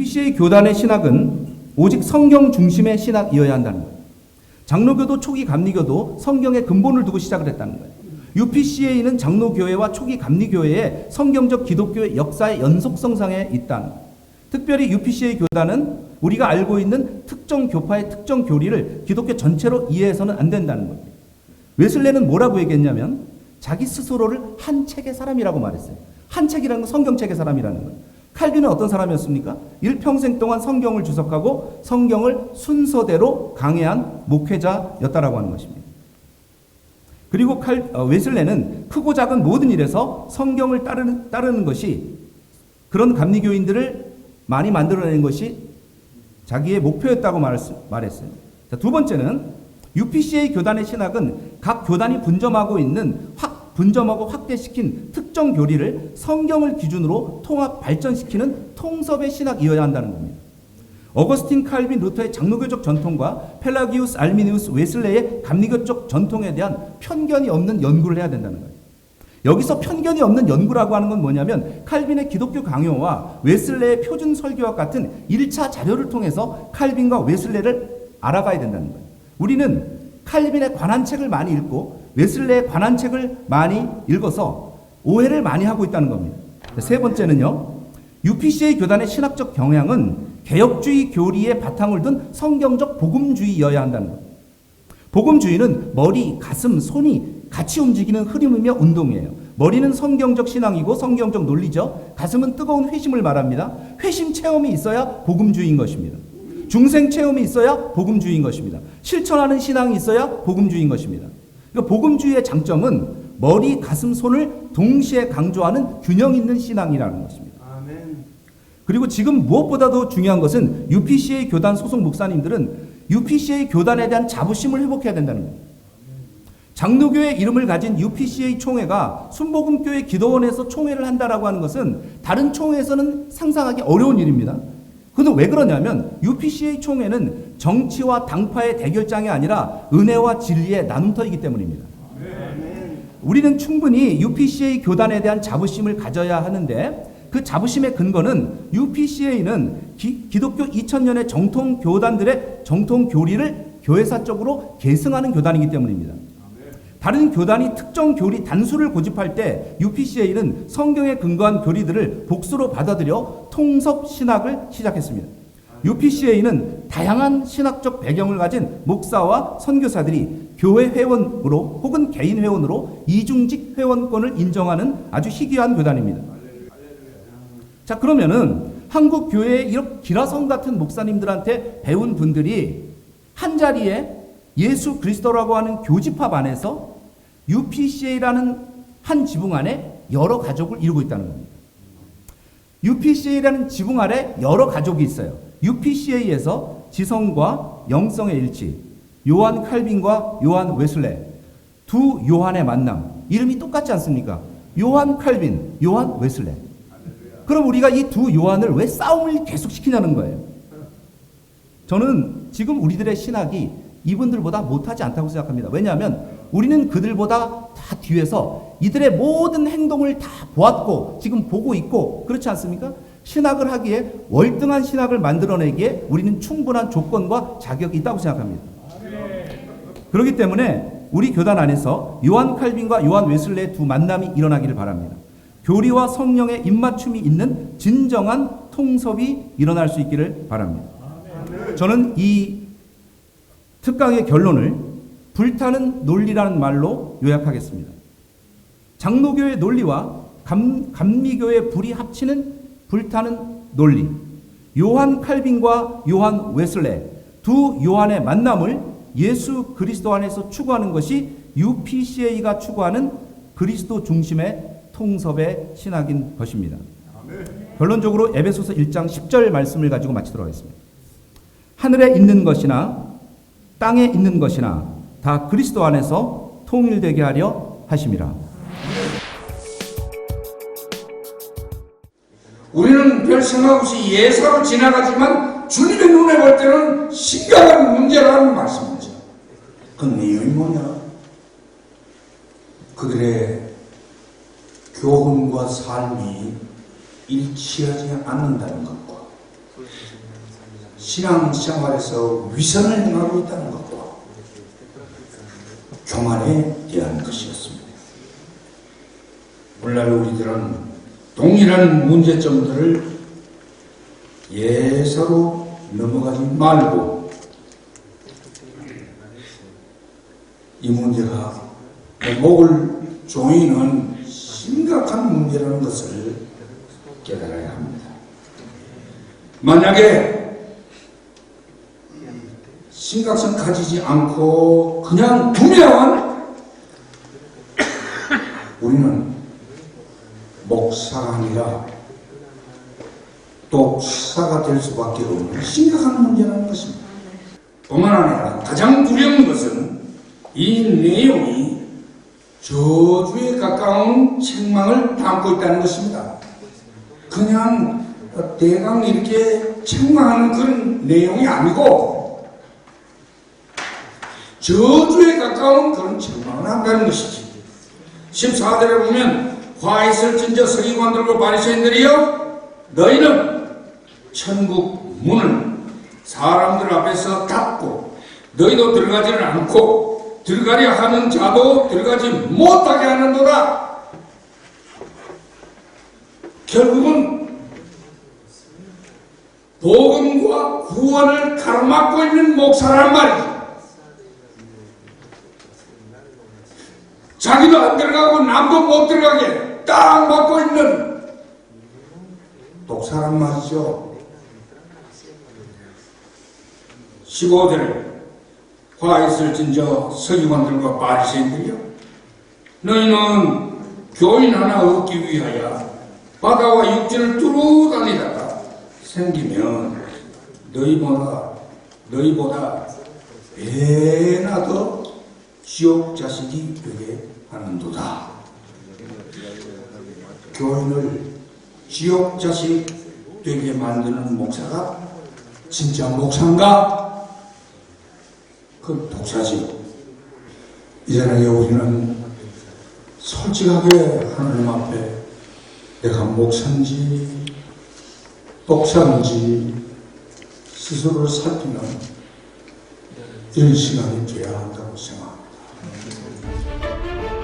UPC의 교단의 신학은 오직 성경 중심의 신학이어야 한다는 거예요. 장로교도 초기 감리교도 성경의 근본을 두고 시작을 했다는 거예요. UPCA는 장로교회와 초기 감리교회의 성경적 기독교의 역사의 연속성상에 있다는 거예요. 특별히 UPCA 교단은 우리가 알고 있는 특정 교파의 특정 교리를 기독교 전체로 이해해서는 안 된다는 거예요. 웨슬레는 뭐라고 얘기했냐면 자기 스스로를 한 책의 사람이라고 말했어요. 한 책이라는 건 성경책의 사람이라는 거예요. 칼빈은 어떤 사람이었습니까? 일평생 동안 성경을 주석하고 성경을 순서대로 강해한 목회자였다라고 하는 것입니다. 그리고 칼, 어, 웨슬레는 크고 작은 모든 일에서 성경을 따르는, 따르는 것이 그런 감리교인들을 많이 만들어내는 것이 자기의 목표였다고 말했, 말했어요. 자, 두 번째는 UPCA 교단의 신학은 각 교단이 분점하고 있는 확 분점하고 확대시킨 특정 교리를 성경을 기준으로 통합 발전시키는 통섭의 신학이어야 한다는 겁니다. 어거스틴 칼빈 루터의 장로교적 전통과 펠라기우스 알미니우스 웨슬레의 감리교적 전통에 대한 편견이 없는 연구를 해야 된다는 거예요. 여기서 편견이 없는 연구라고 하는 건 뭐냐면 칼빈의 기독교 강요와 웨슬레의 표준 설교와 같은 1차 자료를 통해서 칼빈과 웨슬레를 알아가야 된다는 거예요. 우리는 칼빈에 관한 책을 많이 읽고 웨슬레에 관한 책을 많이 읽어서 오해를 많이 하고 있다는 겁니다. 세 번째는요. UPCA 교단의 신학적 경향은 개혁주의 교리의 바탕을 둔 성경적 복음주의여야 한다는 것. 복음주의는 머리, 가슴, 손이 같이 움직이는 흐름이며 운동이에요. 머리는 성경적 신앙이고 성경적 논리죠. 가슴은 뜨거운 회심을 말합니다. 회심 체험이 있어야 복음주의인 것입니다. 중생 체험이 있어야 복음주의인 것입니다. 실천하는 신앙이 있어야 복음주의인 것입니다. 그러니까 복음주의의 장점은 머리, 가슴, 손을 동시에 강조하는 균형 있는 신앙이라는 것입니다. 그리고 지금 무엇보다도 중요한 것은 UPCA 교단 소속 목사님들은 UPCA 교단에 대한 자부심을 회복해야 된다는 겁니다. 장로교의 이름을 가진 UPCA 총회가 순복음교회 기도원에서 총회를 한다라고 하는 것은 다른 총회에서는 상상하기 어려운 일입니다. 근데 왜 그러냐면 UPCA 총회는 정치와 당파의 대결장이 아니라 은혜와 진리의 나눔터이기 때문입니다. 우리는 충분히 UPCA 교단에 대한 자부심을 가져야 하는데 그 자부심의 근거는 UPCA는 기, 기독교 2000년의 정통 교단들의 정통 교리를 교회사적으로 계승하는 교단이기 때문입니다. 다른 교단이 특정 교리 단수를 고집할 때 UPCA는 성경에 근거한 교리들을 복수로 받아들여 통섭 신학을 시작했습니다. UPCA는 다양한 신학적 배경을 가진 목사와 선교사들이 교회 회원으로 혹은 개인 회원으로 이중직 회원권을 인정하는 아주 희귀한 교단입니다. 자, 그러면은 한국 교회의 이렇게 기라성 같은 목사님들한테 배운 분들이 한 자리에 예수 그리스도라고 하는 교집합 안에서 UPCA라는 한 지붕 안에 여러 가족을 이루고 있다는 겁니다. UPCA라는 지붕 아래 여러 가족이 있어요. UPCA에서 지성과 영성의 일치, 요한 칼빈과 요한 웨슬레, 두 요한의 만남. 이름이 똑같지 않습니까? 요한 칼빈, 요한 웨슬레. 그럼 우리가 이 두 요한을 왜 싸움을 계속 시키냐는 거예요. 저는 지금 우리들의 신학이 이분들보다 못하지 않다고 생각합니다. 왜냐하면 우리는 그들보다 다 뒤에서 이들의 모든 행동을 다 보았고 지금 보고 있고 그렇지 않습니까? 신학을 하기에 월등한 신학을 만들어내기에 우리는 충분한 조건과 자격이 있다고 생각합니다. 그렇기 때문에 우리 교단 안에서 요한 칼빈과 요한 웨슬레의 두 만남이 일어나기를 바랍니다. 교리와 성령의 입맞춤이 있는 진정한 통섭이 일어날 수 있기를 바랍니다. 저는 이 특강의 결론을 불타는 논리라는 말로 요약하겠습니다. 장로교의 논리와 감, 감리교의 불이 합치는 불타는 논리. 요한 칼빈과 요한 웨슬레 두 요한의 만남을 예수 그리스도 안에서 추구하는 것이 UPCA가 추구하는 그리스도 중심의 통섭의 신학인 것입니다. 결론적으로 에베소서 1장 10절 말씀을 가지고 마치도록 하겠습니다. 하늘에 있는 것이나 땅에 있는 것이나 다 그리스도 안에서 통일되게 하려 하심이라. 우리는 별 생각 없이 예사로 지나가지만 주님의 눈에 볼 때는 심각한 문제라는 말씀이죠. 그 내용이 뭐냐? 그들의 교훈과 삶이 일치하지 않는다는 것과 신앙생활에서 위선을 행하고 있다는 것과 교만에 대한 것이었습니다. 오늘날 우리들은 동일한 문제점들을 예사로 넘어가지 말고 이 문제가 목을 조이는 심각한 문제라는 것을 깨달아야 합니다. 만약에 심각성 가지지 않고 그냥 두면 우리는 목사가 아니라 독사가 될 수밖에 없는 심각한 문제라는 것입니다. 뿐만 아니라 가장 두려운 것은 이 내용이 저주에 가까운 책망을 담고 있다는 것입니다. 그냥 대강 이렇게 책망하는 그런 내용이 아니고 저주에 가까운 그런 책망을 한다는 것이지. 14절에 보면 화 있을 진저 서기관들과 바리새인들이여 너희는 천국 문을 사람들 앞에서 닫고 너희도 들어가지는 않고 들어가려 하는 자도 들어가지 못하게 하는도다. 결국은 복음과 구원을 가로막고 있는 목사란 말이죠. 자기도 안 들어가고 남도 못 들어가게 딱 막고 있는 독사란 말이죠. 15절에 화 있을 진저 서기관들과 바리새인들이여 너희는 교인 하나 얻기 위하여 바다와 육지를 뚫어 다니다가 생기면 너희보다 너희보다 배나 더 지옥 자식이 되게 하는도다. 교인을 지옥 자식 되게 만드는 목사가 진짜 목사인가? 그 독사지. 이제는 우리는 솔직하게 하나님 앞에 내가 목사인지 독사인지 스스로를 살피는 이런 시간이 돼야 한다고 생각합니다. Thank you.